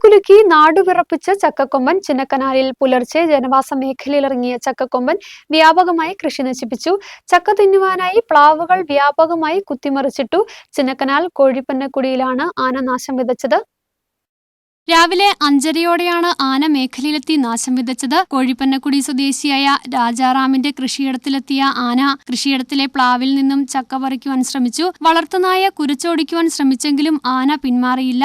കാടുകുലുക്കി നാടുവിറപ്പിച്ച ചക്കക്കൊമ്പൻ ചിന്നക്കനാലിൽ പുലർച്ചെ ജനവാസ മേഖലയിലിറങ്ങിയ ചക്കക്കൊമ്പൻ വ്യാപകമായി കൃഷി നശിപ്പിച്ചു. ചക്ക തിന്നുവാനായി പ്ലാവുകൾ വ്യാപകമായി കുത്തിമറിച്ചിട്ടു. ചിന്നക്കനാൽ കോഴിപ്പന്നക്കുടിയിലാണ് ആന നാശം വിതച്ചത്. രാവിലെ അഞ്ചരയോടെയാണ് ആന മേഖലയിലെത്തി നാശം വിതച്ചത്. കോഴിപ്പന്നക്കുടി സ്വദേശിയായ രാജാറാമിന്റെ കൃഷിയിടത്തിലെത്തിയ ആന കൃഷിയിടത്തിലെ പ്ലാവിൽ നിന്നും ചക്ക പറിക്കുവാൻ ശ്രമിച്ചു. വളർത്തുനായ കുരച്ചോടിക്കുവാൻ ശ്രമിച്ചെങ്കിലും ആന പിന്മാറിയില്ല.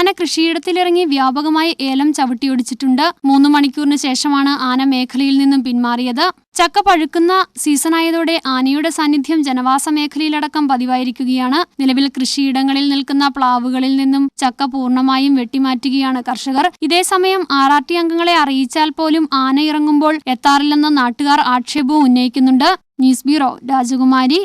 ആന കൃഷിയിടത്തിലിറങ്ങി വ്യാപകമായി ഏലം ചവിട്ടിയൊടിച്ചിട്ടുണ്ട്. മൂന്ന് മണിക്കൂറിന് ശേഷമാണ് ആന മേഖലയിൽ നിന്നും പിന്മാറിയത്. ചക്ക പഴുക്കുന്ന സീസണായതോടെ ആനയുടെ സാന്നിധ്യം ജനവാസ മേഖലയിലടക്കം പതിവായിരിക്കുകയാണ്. നിലവിൽ കൃഷിയിടങ്ങളിൽ നിൽക്കുന്ന പ്ലാവുകളിൽ നിന്നും ചക്ക പൂർണമായും വെട്ടിമാറ്റുകയാണ് കർഷകർ. ഇതേസമയം ആർ ആർ ടി അംഗങ്ങളെ അറിയിച്ചാൽ പോലും ആന ഇറങ്ങുമ്പോൾ എത്താറില്ലെന്ന നാട്ടുകാർ ആക്ഷേപവും ഉന്നയിക്കുന്നുണ്ട്. ന്യൂസ് ബ്യൂറോ രാജകുമാരി.